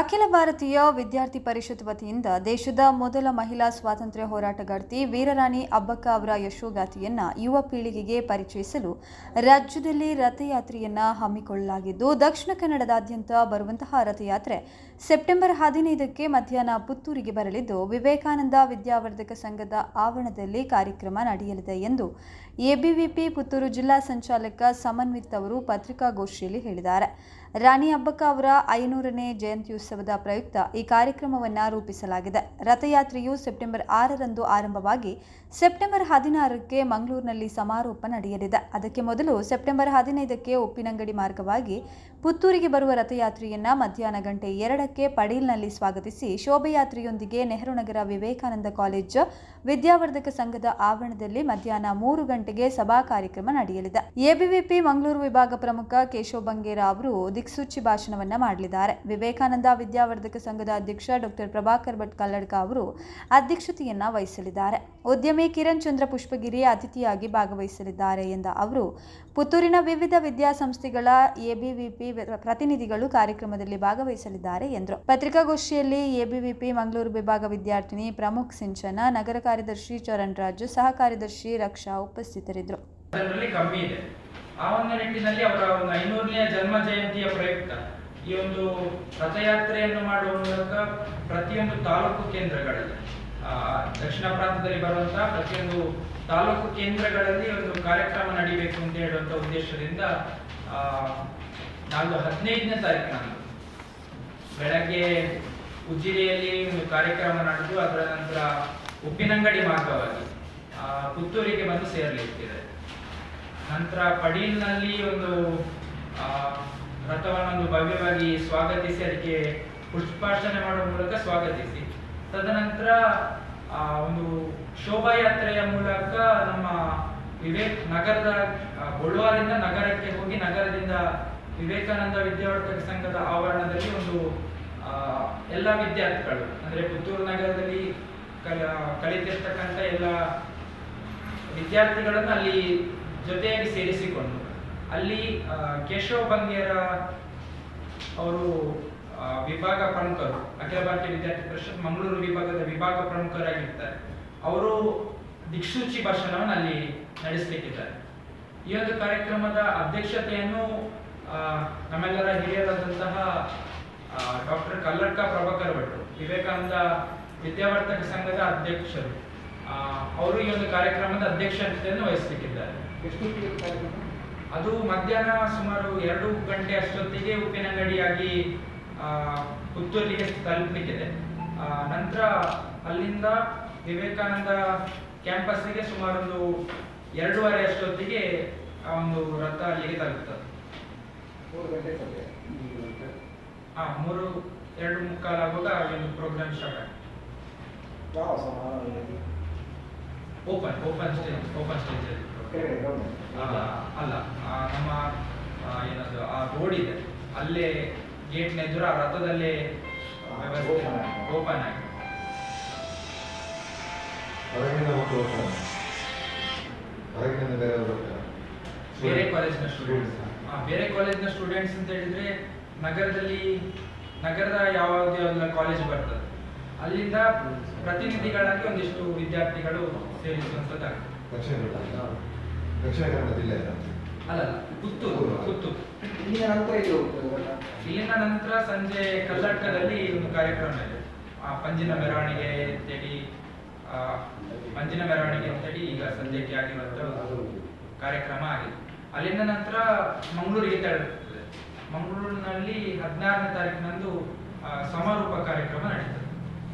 ಅಖಿಲ ಭಾರತೀಯ ವಿದ್ಯಾರ್ಥಿ ಪರಿಷತ್ ವತಿಯಿಂದ ದೇಶದ ಮೊದಲ ಮಹಿಳಾ ಸ್ವಾತಂತ್ರ್ಯ ಹೋರಾಟಗಾರ್ತಿ ವೀರರಾಣಿ ಅಬ್ಬಕ್ಕ ಅವರ ಯಶೋಗಾಥೆಯನ್ನ ಯುವ ಪೀಳಿಗೆಗೆ ಪರಿಚಯಿಸಲು ರಾಜ್ಯದಲ್ಲಿ ರಥಯಾತ್ರೆಯನ್ನ ಹಮ್ಮಿಕೊಳ್ಳಲಾಗಿದ್ದು, ದಕ್ಷಿಣ ಕನ್ನಡದಾದ್ಯಂತ ಬರುವಂತಹ ರಥಯಾತ್ರೆ ಸೆಪ್ಟೆಂಬರ್ ಹದಿನೈದಕ್ಕೆ ಮಧ್ಯಾಹ್ನ ಪುತ್ತೂರಿಗೆ ಬರಲಿದ್ದು, ವಿವೇಕಾನಂದ ವಿದ್ಯಾವರ್ಧಕ ಸಂಘದ ಆವರಣದಲ್ಲಿ ಕಾರ್ಯಕ್ರಮ ನಡೆಯಲಿದೆ ಎಂದು ಎಬಿವಿಪಿ ಪುತ್ತೂರು ಜಿಲ್ಲಾ ಸಂಚಾಲಕ ಸಮನ್ವಿತ್ ಅವರು ಪತ್ರಿಕಾಗೋಷ್ಠಿಯಲ್ಲಿ ಹೇಳಿದ್ದಾರೆ. ರಾಣಿ ಅಬ್ಬಕ್ಕ ಅವರ ಐನೂರನೇ ಜಯಂತ್ಯುತ್ಸವದ ಪ್ರಯುಕ್ತ ಈ ಕಾರ್ಯಕ್ರಮವನ್ನು ರೂಪಿಸಲಾಗಿದೆ. ರಥಯಾತ್ರೆಯು ಸೆಪ್ಟೆಂಬರ್ ಆರರಂದು ಆರಂಭವಾಗಿ ಸೆಪ್ಟೆಂಬರ್ ಹದಿನಾರಕ್ಕೆ ಮಂಗಳೂರಿನಲ್ಲಿ ಸಮಾರೋಪ ನಡೆಯಲಿದೆ. ಅದಕ್ಕೆ ಮೊದಲು ಸೆಪ್ಟೆಂಬರ್ ಹದಿನೈದಕ್ಕೆ ಉಪ್ಪಿನಂಗಡಿ ಮಾರ್ಗವಾಗಿ ಪುತ್ತೂರಿಗೆ ಬರುವ ರಥಯಾತ್ರೆಯನ್ನು ಮಧ್ಯಾಹ್ನ ಗಂಟೆ ಎರಡಕ್ಕೆ ಪಡೀಲ್ನಲ್ಲಿ ಸ್ವಾಗತಿಸಿ ಶೋಭಯಾತ್ರೆಯೊಂದಿಗೆ ನೆಹರು ನಗರ ವಿವೇಕಾನಂದ ಕಾಲೇಜ್ ವಿದ್ಯಾವರ್ಧಕ ಸಂಘದ ಆವರಣದಲ್ಲಿ ಮಧ್ಯಾಹ್ನ ಮೂರು ಗಂಟೆಗೆ ಸಭಾ ಕಾರ್ಯಕ್ರಮ ನಡೆಯಲಿದೆ. ಎಬಿವಿಪಿ ಮಂಗಳೂರು ವಿಭಾಗ ಪ್ರಮುಖ ಕೇಶವ ಬಂಗೇರ ಅವರು ದಿಕ್ಸೂಚಿ ಭಾಷಣವನ್ನ ಮಾಡಲಿದ್ದಾರೆ. ವಿವೇಕಾನಂದ ವಿದ್ಯಾವರ್ಧಕ ಸಂಘದ ಅಧ್ಯಕ್ಷ ಡಾಕ್ಟರ್ ಪ್ರಭಾಕರ್ ಭಟ್ ಕಲ್ಲಡ್ಕ ಅವರು ಅಧ್ಯಕ್ಷತೆಯನ್ನ ವಹಿಸಲಿದ್ದಾರೆ. ಉದ್ಯಮಿ ಕಿರಣ್ ಚಂದ್ರ ಪುಷ್ಪಗಿರಿ ಅತಿಥಿಯಾಗಿ ಭಾಗವಹಿಸಲಿದ್ದಾರೆ ಎಂದ ಅವರು, ಪುತ್ತೂರಿನ ವಿವಿಧ ವಿದ್ಯಾಸಂಸ್ಥೆಗಳ ಎಬಿವಿಪಿ ಪ್ರತಿನಿಧಿಗಳು ಕಾರ್ಯಕ್ರಮದಲ್ಲಿ ಭಾಗವಹಿಸಲಿದ್ದಾರೆ ಎಂದರು. ಪತ್ರಿಕಾಗೋಷ್ಠಿಯಲ್ಲಿ ಎಬಿವಿಪಿ ಮಂಗಳೂರು ವಿಭಾಗ ವಿದ್ಯಾರ್ಥಿನಿ ಪ್ರಮುಖ್ ಸಿಂಚನ, ನಗರ ಕಾರ್ಯದರ್ಶಿ ಚರಣ್ ರಾಜು, ಸಹ ಕಾರ್ಯದರ್ಶಿ ರಕ್ಷಾ ಉಪಸ್ಥಿತರಿದ್ದರು. ಆ ಒಂದು ನಿಟ್ಟಿನಲ್ಲಿ ಅವರ ಒಂದು ಐನೂರನೇ ಜನ್ಮ ಜಯಂತಿಯ ಪ್ರಯುಕ್ತ ಈ ಒಂದು ರಥಯಾತ್ರೆಯನ್ನು ಮಾಡುವ ಮೂಲಕ ಪ್ರತಿಯೊಂದು ತಾಲೂಕು ಕೇಂದ್ರಗಳಲ್ಲಿ ಆ, ದಕ್ಷಿಣ ಪ್ರಾಂತದಲ್ಲಿ ಬರುವಂತಹ ಪ್ರತಿಯೊಂದು ತಾಲೂಕು ಕೇಂದ್ರಗಳಲ್ಲಿ ಒಂದು ಕಾರ್ಯಕ್ರಮ ನಡೀಬೇಕು ಅಂತ ಹೇಳುವಂತ ಉದ್ದೇಶದಿಂದ ಆ, ನಾಲ್ಕು ಹದಿನೈದನೇ ತಾರೀಕಿನಂದು ಬೆಳಗ್ಗೆ ಉಜಿರೆಯಲ್ಲಿ ಒಂದು ಕಾರ್ಯಕ್ರಮ ನಡೆದು ಅದರ ನಂತರ ಉಪ್ಪಿನಂಗಡಿ ಮಾರ್ಗವಾಗಿ ಆ, ಪುತ್ತೂರಿಗೆ ಬಂದು ಸೇರಲಿಕ್ಕಿದೆ. ನಂತರ ಪಡೀಲ್ನಲ್ಲಿ ಒಂದು ಆ, ರಥವನ್ನೊಂದು ಭವ್ಯವಾಗಿ ಸ್ವಾಗತಿಸಿ ಅದಕ್ಕೆ ಪುಷ್ಪಾರ್ಚನೆ ಮಾಡುವ ಮೂಲಕ ಸ್ವಾಗತಿಸಿ. ತದನಂತರ ಒಂದು ಶೋಭಾಯಾತ್ರೆಯ ಮೂಲಕ ನಮ್ಮ ವಿವೇಕ್ ನಗರದ ಆ, ನಗರಕ್ಕೆ ಹೋಗಿ ನಗರದಿಂದ ವಿವೇಕಾನಂದ ವಿದ್ಯಾವರ್ಧಕ ಸಂಘದ ಆವರಣದಲ್ಲಿ ಒಂದು ಎಲ್ಲ ವಿದ್ಯಾರ್ಥಿಗಳು ಅಂದ್ರೆ ಪುತ್ತೂರು ನಗರದಲ್ಲಿ ಕಲ- ಕಲಿತಿರ್ತಕ್ಕಂಥ ಎಲ್ಲ ವಿದ್ಯಾರ್ಥಿಗಳನ್ನು ಅಲ್ಲಿ ಜೊತೆಯಾಗಿ ಸೇರಿಸಿಕೊಂಡು ಅಲ್ಲಿ ಕೇಶವ ಬಂಗೇರ ಅವರು ವಿಭಾಗ ಪ್ರಮುಖರು, ಅಖಿಲ ಭಾರತೀಯ ವಿದ್ಯಾರ್ಥಿ ಪರಿಷತ್ ಮಂಗಳೂರು ವಿಭಾಗದ ವಿಭಾಗ ಪ್ರಮುಖರಾಗಿರ್ತಾರೆ. ಅವರು ದಿಕ್ಸೂಚಿ ಭಾಷಣವನ್ನು ಅಲ್ಲಿ ನಡೆಸಲಿಕ್ಕಿದ್ದಾರೆ. ಈ ಒಂದು ಕಾರ್ಯಕ್ರಮದ ಅಧ್ಯಕ್ಷತೆಯನ್ನು ನಮ್ಮೆಲ್ಲರ ಹಿರಿಯರಾದಂತಹ ಡಾಕ್ಟರ್ ಕಲ್ಲಡ್ಕ ಪ್ರಭಾಕರ್ ಭಟ್ರು ವಿವೇಕಾನಂದ ವಿದ್ಯಾವರ್ಧಕ ಸಂಘದ ಅಧ್ಯಕ್ಷರು ಅವರು ಈ ಒಂದು ಕಾರ್ಯಕ್ರಮದ ಅಧ್ಯಕ್ಷತೆಯನ್ನು ವಹಿಸಲಿಕ್ಕಿದ್ದಾರೆ. ಅದು ಮಧ್ಯಾಹ್ನ ಸುಮಾರು ಎರಡು ಗಂಟೆ ಅಷ್ಟೊತ್ತಿಗೆ ಉಪ್ಪಿನಂಗಡಿಯಾಗಿ ಪುತ್ತೂರಿಗೆ ತಲುಪಲಿಕ್ಕಿದೆ ನಂತರ ಅಲ್ಲಿಂದ ವಿವೇಕಾನಂದ ಕ್ಯಾಂಪಸ್ಸಿಗೆ ಸುಮಾರು ಒಂದು ಎರಡೂವರೆ ಅಷ್ಟೊತ್ತಿಗೆ ಆ ಒಂದು ರಥ ಅಲ್ಲಿಗೆ ತಲುಪುತ್ತದೆ ಆ ಮೂರು ಎರಡು ಮುಕ್ಕಾಲಾಗುವಾಗ ಈ ಒಂದು ಪ್ರೋಗ್ರಾಮ್ ಸ್ಟಾರ್ಟ್ ಆಗುತ್ತೆ. Open open stage open stage ಅಲ್ಲ ಆ, ನಮ್ಮ ಏನದು ಆ ರೋಡ್ ಇದೆ. ಅಲ್ಲೇ ಗೇಟ್ ಎದುರು ಆ ರಥದಲ್ಲೇ ವ್ಯವಸ್ಥೆ Open ಆಗಿದೆ. ಓಪನ್ ಆಗಿದೆ. ಹೊರಗಿನ ಮಕ್ಕಳು ಹೋಗ್ತಾರೆ ಹೊರಗಿನಿಂದ ಬೇರೆ ಕಾಲೇಜ್ನ ಸ್ಟೂಡೆಂಟ್ಸ್ ಬೇರೆ ಕಾಲೇಜ್ನ ಸ್ಟೂಡೆಂಟ್ಸ್ ಅಂತ ಹೇಳಿದ್ರೆ ನಗರದಲ್ಲಿ ನಗರದ ಯಾವುದೇ ಒಂದು ಕಾಲೇಜ್ ಬರ್ತದೆ. ಅಲ್ಲಿಂದ ಪ್ರತಿನಿಧಿಗಳಾಗಿ ಒಂದಿಷ್ಟು ವಿದ್ಯಾರ್ಥಿಗಳು ಸೇರಿಸುವಂಥದ್ದಾಗ್ತದೆ. ದಕ್ಷಿಣ ಕನ್ನಡ ಜಿಲ್ಲೆ ಅಲ್ಲ ಪುತ್ತೂರು ಪುತ್ತೂರು ಇಲ್ಲಿನ ನಂತರ ಇದು ಇಲ್ಲಿನ ನಂತರ ಸಂಜೆ ಕರ್ನಾಟಕದಲ್ಲಿ ಒಂದು ಕಾರ್ಯಕ್ರಮ ಇದೆ ಆ ಪಂಜಿನ ಮೆರವಣಿಗೆ ಅಂತೇಳಿ ಆ, ಪಂಜಿನ ಮೆರವಣಿಗೆ ಅಂತೇಳಿ ಈಗ ಸಂಜೆಗೆ ಆಗಿರುವಂತಹ ಒಂದು ಕಾರ್ಯಕ್ರಮ ಆಗಿದೆ ಅಲ್ಲಿಂದ ನಂತರ ಮಂಗಳೂರಿಗೆ ತೆರಳುತ್ತದೆ ಮಂಗಳೂರಿನಲ್ಲಿ ಹದಿನಾರನೇ ತಾರೀಕಿನಂದು ಆ, ಸಮಾರೋಪ ಕಾರ್ಯಕ್ರಮ ನಡೀತದೆ